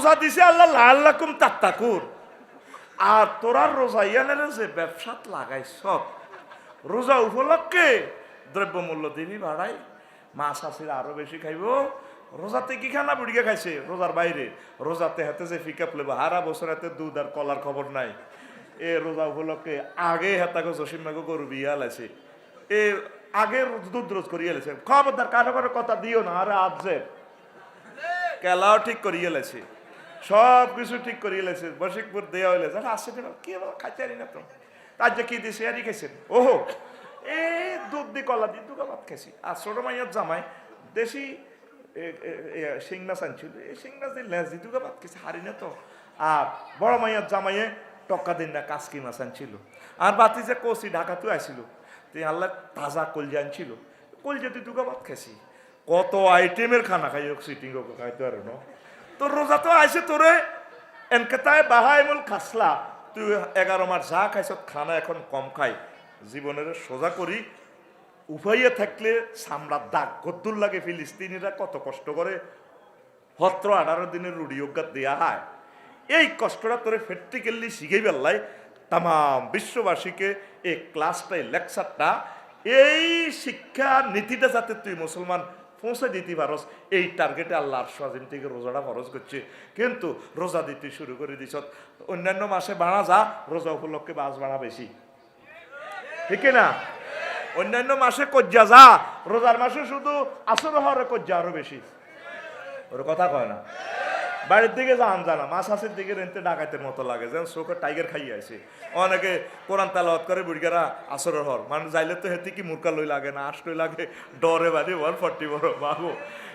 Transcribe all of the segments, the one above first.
রোজা দিছে আল্লাহ লাল্লাকুম তাত্তাকুর আর তোরার রোজা ইয়ানের যে ব্যবসাত লাগাই সব। রোজা উপলক্ষে দ্রব্যমূল্য দিবি বাড়াই, মাছ আসির আরও বেশি খাইব। রোজাতে কি খানা বুড়িকে খাইছে? রোজার বাইরে। রোজাতে হাতে যে ফিকাপ লেবো হারা বছর হাতে দুধ আর কলার খবর নাই। এ রোজা উপলক্ষে আগে হাতাকে জসিমাকে গরু বিয়া লাইছে এ আগে দুধ রোজ করিয়ে লেছে খবরদার কারও কারও কথা দিও না, আরে আজে কেলাও ঠিক করিয়ে লেছে সব কিছু ঠিক করিয়ে লেছে বসিকপুর দেওয়া হইলে। আসছে না কি খাইতে পারি না তো। তার যে কি দিছে আরই খাইছেন। ওহো, এই দুধ দি, কলা দি দুগা ভাত খাইছি। আর ছোট মাইয়ার জামাই দেশি শিং আনছিল। এই শিং দিয়ে লেজ দি দুগা ভাত খাইছে, হারি না তো। আর বড় মাইয়ার জামাইয়ে টক্কা দিন না কাসকি মাছ আনছিল। আর বাতি যে কষি ঢাকাতে আসছিল তুই আল্লাহ তাজা কলজা আনছিল। কলজা তুই দুগা ভাত খাইছি। কত আইটেমের খানা খাই সিটিং খাইতে পারো না। তোর রোজা তো আইসে তোরে। এনকেতায় বাহাইমুল খাসলা। তুই এগারো মাস যা খাইছ, খানা এখন কম খাই। জীবনের সোজা করি। উভয়ে থাকলে সামরার দাগ কদ্দুর লাগে ফিলিস্তিনিরা, কত কষ্ট করে সতেরো আঠারো দিনের রুডি অজ্ঞাত দেয়া হয়। এই কষ্টটা তোরে প্র্যাকটিক্যালি শিখেই বেল্লাই তাম বিশ্ববাসীকে এই ক্লাসটা এই লেকচারটা। এই শিক্ষা নীতিটা যাতে তুই মুসলমান পৌঁছে দিতে পারস এই টার্গেটে আল্লাহর স্বাধীন থেকে রোজাটা খরচ করছে। কিন্তু রোজা দিতে শুরু করে দিছ। অন্যান্য মাসে বাড়া যা, রোজা উপলক্ষে বাস বাড়া বেশি। ঠিক না অন্যান্য মাসে কজ্জা যা, রোজার মাসে শুধু আসর হওয়ার কজ্জা আরও বেশি। ওর কথা কয় না? বাড়ির দিকে যান জানা মাছ হাসির দিকে রেন্তে ডাকাতের মতো লাগে। যেন চোখে টাইগার খাইয়ে আছে অনেকে কোরআন তালাওয়াত করে, বুড়িগারা আসরের হর। মানে যাইলে তো হেতে কি মুরকা লই লাগে না আশ লই লাগে। ডরে বাড়ি ওয়ান ফর্টি বড় বাবু।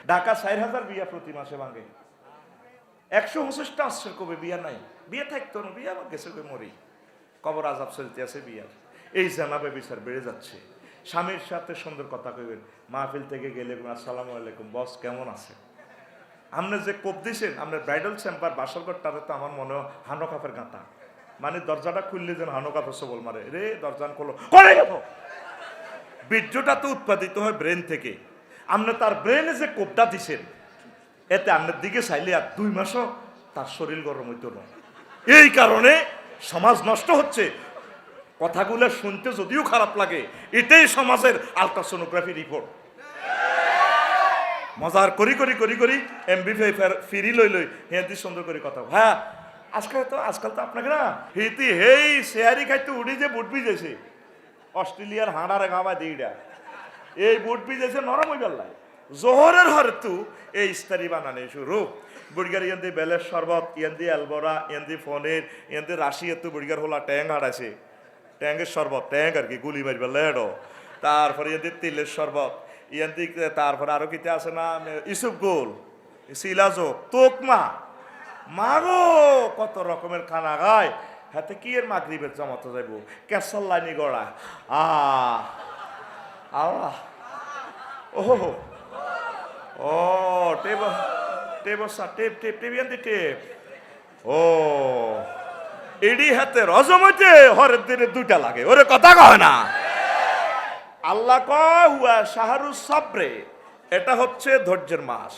ঢাকা ষাট হাজার বিয়া প্রতি মাসে ভাঙে। একশো পঁচিশটা আসছে কবে? বিয়া নাই। বিয়ে থাকতো না, বিয়া গেছে কবে মরি। কবর আজাব চলতে আছে বিয়ার। এই জানাবে বিচার বেড়ে যাচ্ছে। স্বামীর সাথে সুন্দর কথা কইবেন। মাহফিল থেকে গেলে আসসালামু আলাইকুম, বস কেমন আছে আপনি যে কোপ দিছেন আপনার ব্রাইডাল চেম্বার বাসর ঘরটাতে তো আমার মনে হয় হানো কাপের গাঁথা। মানে দরজাটা খুললে যেন হানো কাপের সবল মারে। রে, দরজান খোলো। করে বীর্যটা তো উৎপাদিত হয় ব্রেন থেকে। আপনি তার ব্রেনে যে কোপটা দিছেন, এতে আপনার দিকে চাইলে আর দুই মাসও তার শরীর গরম হইতো না। এই কারণে সমাজ নষ্ট হচ্ছে। কথাগুলো শুনতে যদিও খারাপ লাগে, এটাই সমাজের আলট্রাসোনোগ্রাফি রিপোর্ট মজার করি করি করি করি এমবি ফিরি লই লই, হেঁতি সুন্দর করে কথা। হ্যাঁ আজকাল তো আজকাল তো আপনাকে না, হিতি, হেই, শেয়ারি খাইতে উড়ি যে বুট ভিজেছে। অস্ট্রেলিয়ার হাঁড়ার গামা দিইডা এই বুট ভিজেছে নরম হয়ে গেল জোহরের হরতু এই ইস্তারি বানানে শুরু। বুড়িগার ইয়ান্দি বেলের শরবত ইয়ান্দি অ্যালবরা ইয়ান্দি ফোনের ইয়ান্দি রাশি এত বুড়িগার হলা ট্যাং হারাছে ট্যাঙ্গের শরবত ট্যাঙ্ক আর কি, গুলি মারবে লেডো। তারপরে ইয়ান্দি তিলের শরবত। ইয়ান্দি তারপরে আরও কিতে আছে না? ইসুফ গোল সিলাজো তোকমা মাগো, কত রকমের খানা গায় হাতে কি এর মাগরিবের জমাতে যাইব? কেসাল লাইনি গড়া আ ওহো ও, টেব টেব সা টেপ টেপ টেপ ইয়ান্দি টেপ ও, এডি হাতে রজমতে হরের দিনে দুইটা লাগে। ওরে কথা কয় না। আল্লাহ কয় শাহরু সাবরে। এটা হচ্ছে ধৈর্যের মাস।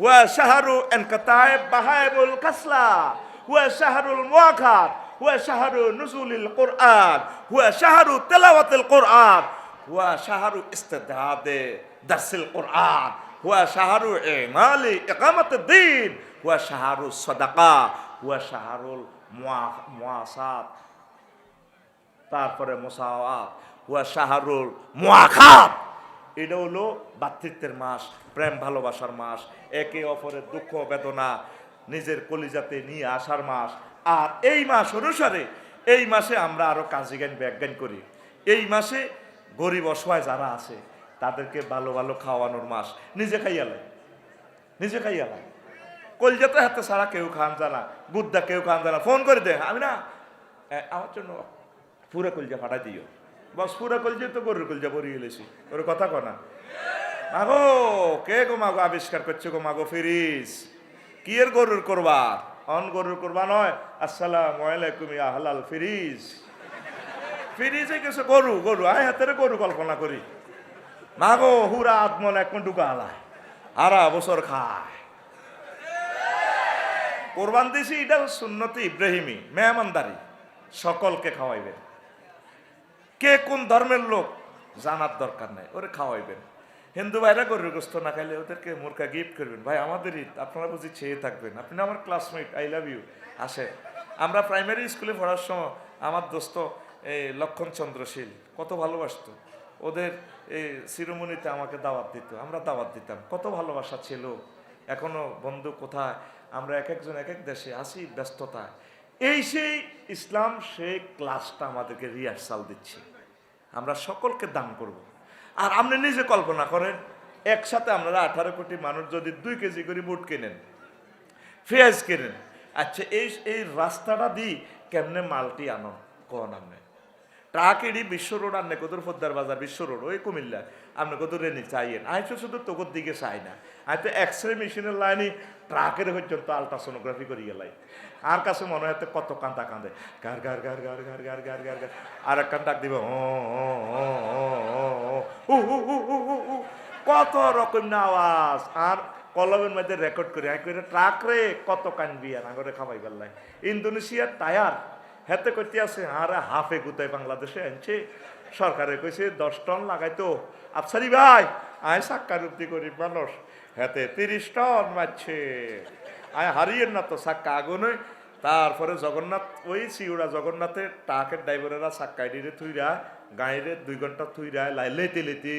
হুয়া শাহরু এনকাতায় বাহায়বুল কাসলা। হুয়া শাহরুল মুয়াখাত হুয়া শাহরু নুজুলিল কোরআন। হুয়া শাহরু তেলাওয়াতিল কোরআন। হুয়া শাহরু ইস্তেদাদে দাসিল কোরআন। হুয়া শাহরু ইমালি ইকামাত দিন হুয়া শাহরু সাদাকা। হুয়া শাহরুল মুয়াসাত। তারপরে মোসাওয়াত। হুয়া শাহরুল মুয়াখাত এটা হলো ভাতৃত্বের মাস, প্রেম ভালোবাসার মাস, একে অপরের দুঃখ, বেদনা, নিজের কলিজাতে নিয়ে আসার মাস। আর এই মাস অনুসারে, এই মাসে আমরা আরও কাজী জ্ঞান ব্যাজ্ঞান করি। এই মাসে গরিব, অসহায় যারা আছে, তাদেরকে ভালো ভালো খাওয়ানোর মাস। নিজে খাইয়ালে নিজে খাইয়ালে কলজাতে হাতে ছাড়া কেউ খান জানা বুদ্ধা কেউ খান জানা ফোন করে দে। আমি না আমার জন্য পুরো কলজা ফাটাই দিও। বস পুরো কলজা তো গরুর কলজা ভরিয়ে এলেছি ওর কথা কনা মাগো, কে গো মাগো আবিষ্কার করছে গো মাগো ফিরিস? কি এর গরুর করবার অন গরুর করবা নয়। আসসালাম আলাইকুম ইয়া হালাল ফিরিজ ফিরিজে কিছু গরু গরু। আয় হাতের গরু কল্পনা করি। মাগো, হুরা আত্মন এক ডুকা হালায় হারা বছর খায়। কোরবান দিছি, এটা সুন্নতি ইব্রাহিমি, মেহমানদারি। সকলকে খাওয়াইবেন কে কোন ধর্মের লোক? জানার দরকার নাই, ওরে খাওয়াইবেন। হিন্দু ভাইরা গরুর গোস্ত না খাইলে ওদেরকে মুরকা গিফট করবেন। ভাই, আমাদের ঈদ, আপনারা বুঝি ছেয়ে থাকবেন। আপনি আমার ক্লাসমেট আই লাভ ইউ আসে। আমরা প্রাইমারি স্কুলে পড়ার সময় আমার দোস্ত এই লক্ষণ চন্দ্রশীল কত ভালোবাসত। ওদের এই শিরোমণিতে আমাকে দাওয়াত দিত, আমরা দাওয়াত দিতাম। কত ভালোবাসা ছিল। এখনও বন্ধু কোথায়? আমরা এক একজন এক এক দেশে আসি ব্যস্ততায়। এই সেই ইসলাম সে ক্লাসটা আমাদেরকে রিহার্সাল দিচ্ছে। আমরা সকলকে দান করব। আর আপনি নিজে কল্পনা করেন, একসাথে আমরা আঠারো কোটি মানুষ যদি দুই কেজি করে বুট কেনেন, পেঁয়াজ কেনেন আচ্ছা এই এই রাস্তাটা দিই কেমনে মালটি আনো? কন আপনি? ট্রাক এডি বিশ্ব রোড আনলে কদর ফদ্দার বাজার বিশ্ব রোড ওই কুমিল্লা আপনি কত রেনি চাইয়েন আমি তো শুধু তোকর দিকে চাই না আমি তো এক্স রে মেশিনের লাইনে ট্রাকের পর্যন্ত আলট্রাসোনোগ্রাফি করি গেলাই আর কাছে মনে হয় কত কান্দা কান্দে গার গার গার গার গার গার গার গার গার আর এক কান ডাক দিব ও কত রকম না আওয়াজ আর কলমের মধ্যে রেকর্ড করি করে ট্রাক রে কত কানবি আর আগরে খাবাই গেলাই ইন্দোনেশিয়ার টায়ার হেতে করতে আছে আর হাফে গুতায় বাংলাদেশে আনছে। সরকারে কইছে, দশ টন লাগাইতো। আফসারি ভাই, আয় সাক্কার উক্তি করি মানুষ হেতে তিরিশ টন মারছে। আয় হারিয়েন না তো সাক্কা আগুনে তারপরে জগন্নাথ, ওই সিউড়া জগন্নাথের টাকের ড্রাইভারেরা সাক্কাই দিয়ে থুইরা গাড়িরে দুই ঘণ্টা থুইরা, লাই লেতে লেতে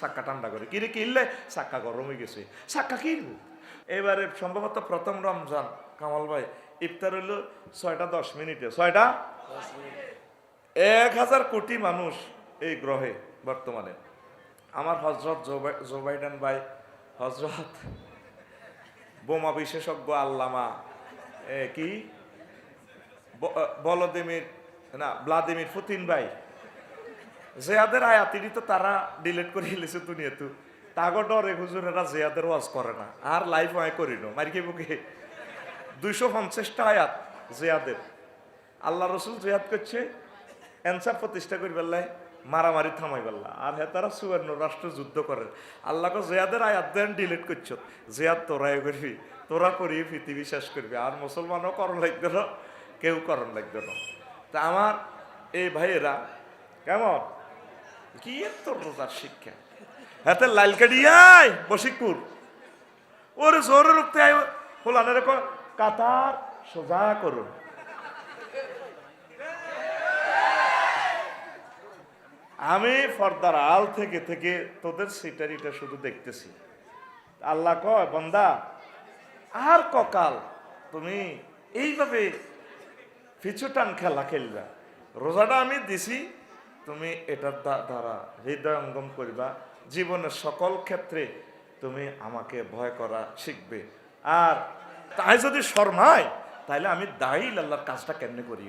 সাক্কা ঠান্ডা করে। কিরে কিনলে সাক্কা গরম হয়ে গেছে। সাক্কা কিনবো এবারে সম্ভবত প্রথম রমজান। কামাল ভাই, ইফতার হইল ছয়টা দশ মিনিটে। ছয়টা? এক হাজার কোটি মানুষ এই গ্রহে বর্তমানে। আমার হজরত জো বাইডেন ভাই, হজরত বোমা বিশেষজ্ঞ আল্লামা কি? বলদিমির, না, ভ্লাদিমির পুতিন ভাই। জেয়াদের আয়াতিরই তো তারা ডিলিট করে ফেলেছে দুনিয়াতে। তাগো ডরে হুজুরেরা জেয়াদের ওয়াজ করে না। আর লাইভ হয় করিনো মারিকে বুকে দুইশো পঞ্চাশটা আয়াত জেয়াদের। আল্লাহ রসুল জেয়াদ করছে অ্যান্সার প্রতিষ্ঠা করি বেল্লাই মারামারি থামাই বেল্লা আর হে তারা সুবর্ণ রাষ্ট্র যুদ্ধ করে আল্লাহকে জেয়াদের আয়াত দেন ডিলিট করছ। জেয়াদ তোরাই করবি, তোরা করি পৃথিবী শেষ করবি। আর মুসলমানও করণ লাগবে না, কেউ করণ লাগবে না। তা আমার এই ভাইয়েরা, কেমন? কি তোর রোজার শিক্ষা? হাতে লাল কাটিয়াই বশিকপুর। ওর জোরে রুখতে আয়, ফুলানের কাতার, সোজা করুন। আমি ফর্দার আল থেকে থেকে তোদের সিটারিটা শুধু দেখতেছি। আল্লাহ কয়, বন্দা, আর ককাল, তুমি এইভাবে পিছু টান খেলা খেলবা রোজাটা আমি দিছি, তুমি এটার দ্বারা হৃদয়ঙ্গম করিবা। জীবনের সকল ক্ষেত্রে তুমি আমাকে ভয় করা শিখবে। আর তাই যদি শর্মায় তাহলে আমি দায়ী আল্লাহর কাজটা কেমনে করি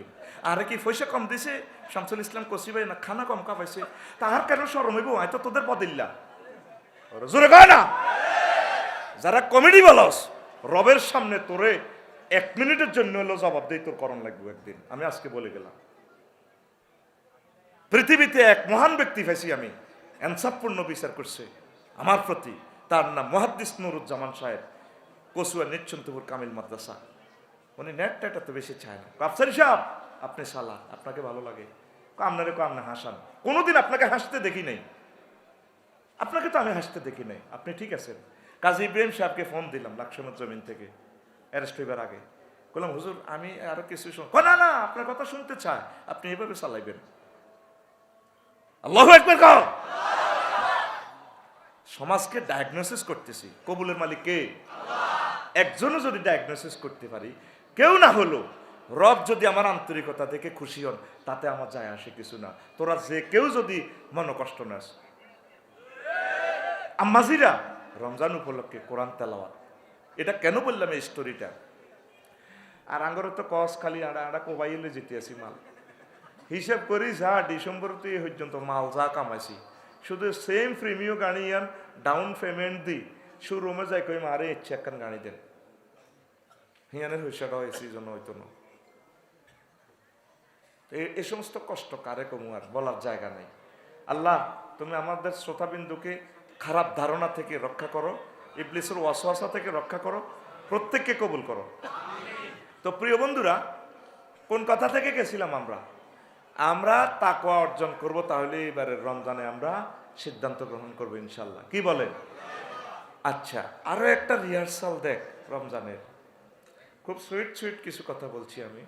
আর কি পয়সা কম দিছে? শামসুল ইসলাম কসি ভাই না, খানা কম কাপাইছে। তাহার কেন শরম হইব? হয়তো তোদের বদিল্লা জোরে কয় না? যারা কমেডি বলস, রবের সামনে তোরে এক মিনিটের জন্য হলো জবাব দেই, তোর করণ লাগবে একদিন। আমি আজকে বলে গেলাম। পৃথিবীতে এক মহান ব্যক্তি ফেসি আমি এনসাবপূর্ণ বিচার করছে। আমার প্রতি তার নাম মহাদ্দিস নুরুজ্জামান সাহেব। কসুয়া নিচ্ছন্তপুর কামিল মাদ্রাসা। উনি নেটটা এটা তো বেশি চায় না। আফসারি সাহেব, আপনি সালা, আপনাকে ভালো লাগে। আপনারে কো আপনি হাসান। কোনোদিন আপনাকে হাসতে দেখি নাই। আপনাকে তো আমি হাসতে দেখি নাই। আপনি ঠিক আছেন? কাজী ইব্রাহিম সাহেবকে ফোন দিলাম লাকসামের জমিন থেকে, অ্যারেস্ট হইবার আগে। বললাম হুজুর, আমি আরও কিছু না না, আপনার কথা শুনতে চায়। আপনি এভাবে চালাইবেন। আল্লাহ সমাজকে ডায়াগনোসিস করতেছি। কবুলের মালিক কে? একজনও যদি ডায়াগনোসিস করতে পারি, কেউ না হলো, রব যদি আমার আন্তরিকতা দেখে খুশি হন, তাতে আমার যায় আসে কিছু না। তোরা যে কেউ যদি মনোকষ্ট নাস। আম্মাজিরা, রমজান উপলক্ষে কোরআন তেলাওয়াত। এটা কেন বললাম এই স্টোরিটা আর আঙ্গর তো কস খালি আড়া আড়া কোবাইলে আসি মাল। হিসাব করি যা, ডিসেম্বর তো এই পর্যন্ত মাল যা কামাইছি। শুধু সেম প্রিমিয় গাড়ি আন ডাউন পেমেন্ট দি শোরুমে যাই কই মারে ইচ্ছে একখান গাড়ি দেন হিয়ানের হইসাটা হয়েছে এই জন্য হইতো না এ- সমস্ত কষ্ট কারে কমু আর বলার জায়গা নেই। আল্লাহ, তুমি আমাদের শ্রোতাবিন্দুকে খারাপ ধারণা থেকে রক্ষা করো, ইবলিসের ওয়াসওয়াসা থেকে রক্ষা করো, প্রত্যেককে কবুল করো। তো প্রিয় বন্ধুরা, কোন কথা থেকে গেছিলাম আমরা? আমরা তাকওয়া অর্জন করব, তাহলে এবারের রমজানে আমরা সিদ্ধান্ত গ্রহণ করব ইনশাল্লাহ কি বলেন? আচ্ছা আরও একটা রিহার্সাল দেখ রমজানের। খুব সুইট সুইট কিছু কথা বলছি আমি।